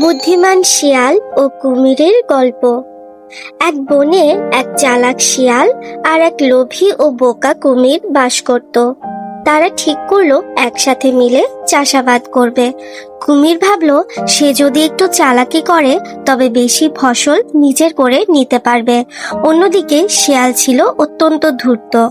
বুদ্ধিমান শিয়াল ও কুমিরের গল্প। এক বনে এক চালাক শিয়াল আর এক লোভী ও বোকা কুমির বাস করত। তারা ঠিক করল একসাথে মিলে চাষাবাদ করবে। কুমির ভাবলো, সে যদি একটু চালাকি করে, তবে বেশি ফসল নিজের করে নিতে পারবে। অন্যদিকে শিয়াল ছিল অত্যন্ত ধূর্ত।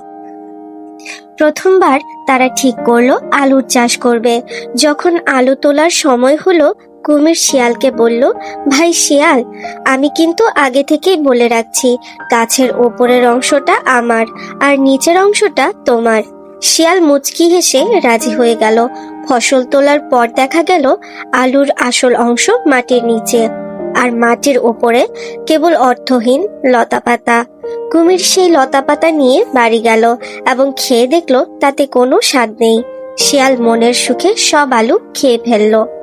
প্রথমবার তারা ঠিক করল আলুর চাষ করবে। যখন আলু তোলার সময় হলো কুমির শিয়ালকে বলল, ভাই শিয়াল, আমি কিন্তু আগে থেকেই বলে রাখছি, গাছের ওপরের অংশটা আমার আর নিচের অংশটা তোমার। শিয়াল মুচকি হেসে রাজি হয়ে গেল। ফসল তোলার পর দেখা গেল আলুর আসল অংশ মাটির নিচে। আর মাটির ওপরে কেবল অর্থহীন লতাপাতা। কুমির সেই লতাপাতা নিয়ে বাড়ি গেল এবং খেয়ে দেখল তাতে কোনো স্বাদ নেই। শিয়াল মনের সুখে সব আলু খেয়ে ফেলল।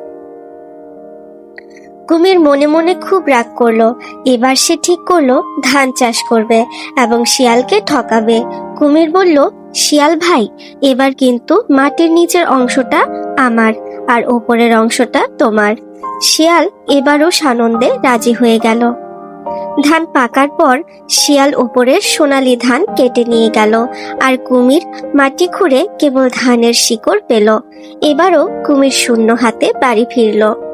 কুমির মনে মনে খুব রাগ করল। এবার সে ঠিক করল, ধান চাষ করবে এবং শিয়ালকে ঠকাবে। কুমির বলল, শিয়াল ভাই, এবার কিন্তু মাটির নিচের অংশটা আমার আর ওপরের অংশটা তোমার। শিয়াল এবারও সানন্দে রাজি হয়ে গেল। ধান পাকার পর শিয়াল ওপরের সোনালি ধান কেটে নিয়ে গেল আর কুমির মাটি খুঁড়ে কেবল ধানের শিকড় পেল। এবারও কুমির শূন্য হাতে বাড়ি ফিরলো।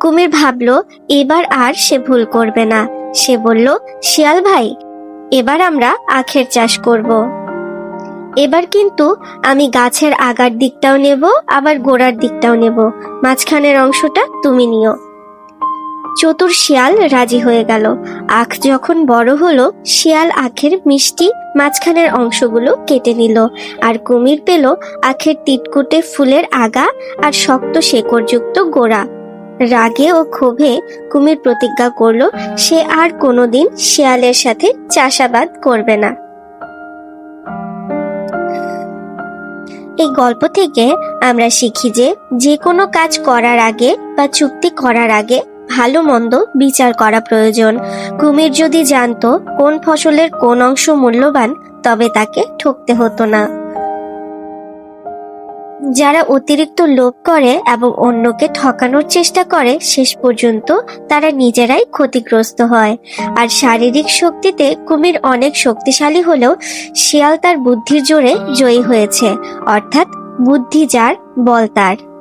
কুমির ভাবল, এবার আর সে ভুল করবে না। সে বলল, শিয়াল ভাই, এবার আমরা আখের চাষ করব। এবার কিন্তু আমি গাছের আগার দিকটাও নেব, আবার গোড়ার দিকটাও নেব। মাঝখানের অংশটা তুমি নিও। চতুর শিয়াল রাজি হয়ে গেল। আখ যখন বড় হলো, শিয়াল আখের মিষ্টি মাঝখানের অংশগুলো কেটে নিল আর কুমির পেল আখের তিটকুটে ফুলের আগা আর শক্ত শেকড়যুক্ত গোড়া। রাগে ও ক্ষোভে কুমির প্রতিজ্ঞা করল, সে আর কোনোদিন শিয়ালের সাথে চাষাবাদ করবে না। এই গল্প থেকে আমরা শিখি যে যে কোনো কাজ করার আগে বা চুক্তি করার আগে ভালো মন্দ বিচার করা প্রয়োজন। কুমির যদি জানতো কোন ফসলের কোন অংশ মূল্যবান, তবে তাকে ঠকতে হতো না। যারা অতিরিক্ত লোভ করে এবং অন্যকে ঠকানোর চেষ্টা করে, শেষ পর্যন্ত তারা নিজেরাই ক্ষতিগ্রস্ত হয়। আর শারীরিক শক্তিতে কুমির অনেক শক্তিশালী হলেও শিয়াল তার বুদ্ধির জোরে জয়ী হয়েছে, অর্থাৎ বুদ্ধি যার, বল তার।